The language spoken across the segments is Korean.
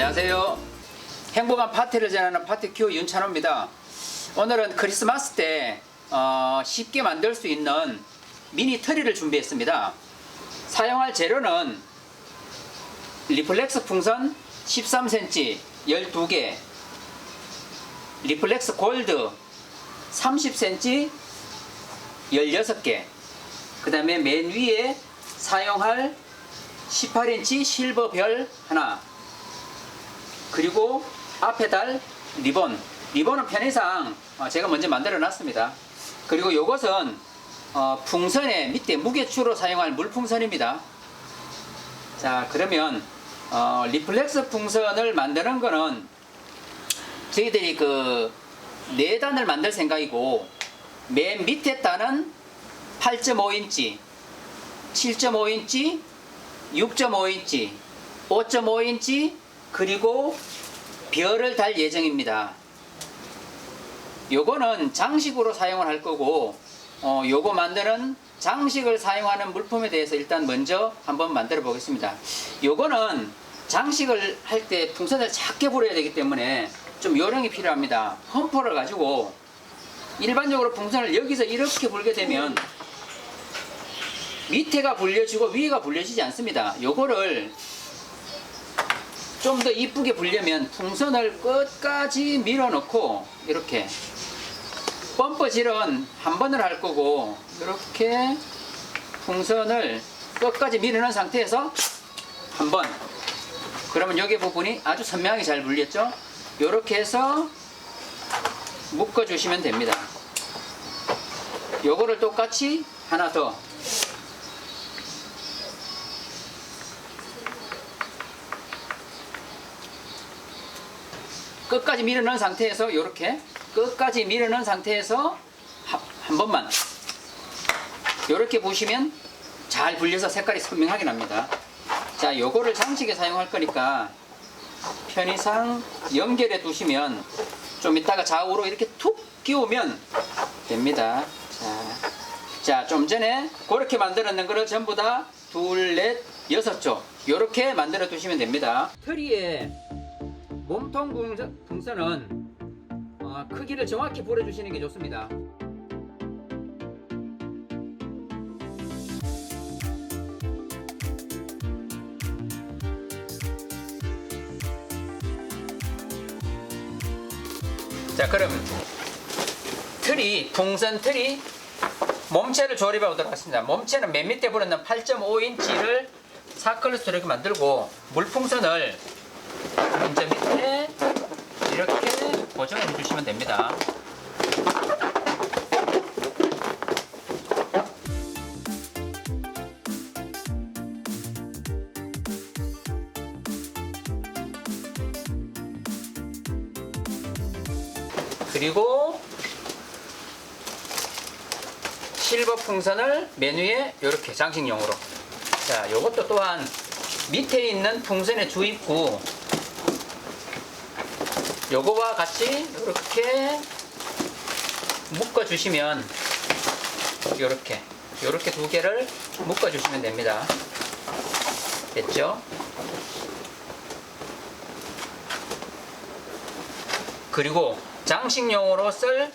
안녕하세요. 행복한 파티를 전하는 파티큐 윤찬호입니다. 오늘은 크리스마스 때 어, 쉽게 만들 수 있는 미니 트리를 준비했습니다. 사용할 재료는 리플렉스 풍선 13cm 12개, 리플렉스 골드 30cm 16개, 그 다음에 맨 위에 사용할 18인치 실버 별 하나, 그리고 앞에 달 리본. 리본은 편의상 어, 제가 먼저 만들어 놨습니다. 그리고 이것은 어, 풍선의 밑에 무게추로 사용할 물풍선입니다. 자, 그러면 어, 리플렉스 풍선을 만드는 거는 저희들이 그 네 단을 만들 생각이고 맨 밑에 단은 8.5인치, 7.5인치, 6.5인치, 5.5인치, 그리고 별을 달 예정입니다. 요거는 장식으로 사용을 할 거고, 어, 요거 만드는 장식을 사용하는 물품에 대해서 일단 먼저 한번 만들어 보겠습니다. 요거는 장식을 할 때 풍선을 작게 불어야 되기 때문에 좀 요령이 필요합니다. 험포를 가지고 일반적으로 풍선을 여기서 이렇게 불게 되면 밑에가 불려지고 위가 불려지지 않습니다. 요거를 좀 더 이쁘게 불려면 풍선을 끝까지 밀어넣고 이렇게 펌퍼질은 한 번을 할 거고 이렇게 풍선을 끝까지 밀어넣은 상태에서 한 번 그러면 여기 부분이 아주 선명하게 잘 불렸죠? 이렇게 해서 묶어 주시면 됩니다. 요거를 똑같이 하나 더 끝까지 밀어넣은 상태에서 이렇게 끝까지 밀어넣은 상태에서 한, 한 번만 이렇게 보시면 잘 불려서 색깔이 선명하게 납니다. 자, 요거를 장식에 사용할 거니까 편의상 연결해 두시면 좀 이따가 좌우로 이렇게 툭 끼우면 됩니다. 자, 자, 좀 전에 그렇게 만들었는 거를 전부 다 둘, 넷, 여섯 쪽 이렇게 만들어 두시면 됩니다. 트리에 몸통 풍선은 어, 크기를 정확히 불어주시는 게 좋습니다. 자, 그럼 틀이 풍선 틀이 몸체를 조립해 보도록 하겠습니다. 몸체는 맨 밑에 불었는 8.5인치를 사클로스 이렇게 만들고 물풍선을 이제 밑에 이렇게 고정해 주시면 됩니다. 그리고 실버 풍선을 맨 위에 이렇게 장식용으로 자 이것도 또한 밑에 있는 풍선의 주입구 요거와 같이 이렇게 묶어 주시면 이렇게 이렇게 두 개를 묶어 주시면 됩니다 됐죠? 그리고 장식용으로 쓸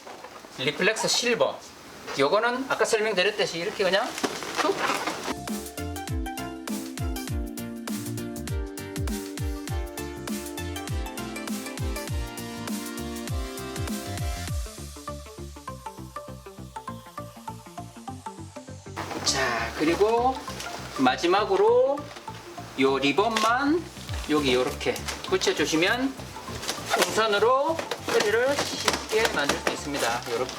리플렉스 실버 요거는 아까 설명드렸듯이 이렇게 그냥 툭 자, 그리고 마지막으로 요 리본만 여기 이렇게 붙여주시면 풍선으로 트리를 쉽게 만들 수 있습니다. 이렇게.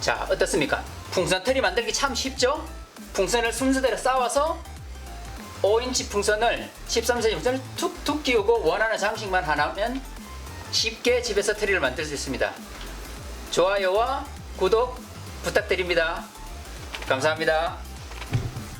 자, 어떻습니까? 풍선 트리 만들기 참 쉽죠? 풍선을 순서대로 쌓아서 5인치 풍선을 13cm 풍선을 툭툭 끼우고 원하는 장식만 하나면 쉽게 집에서 트리를 만들 수 있습니다. 좋아요와 구독 부탁드립니다. 감사합니다.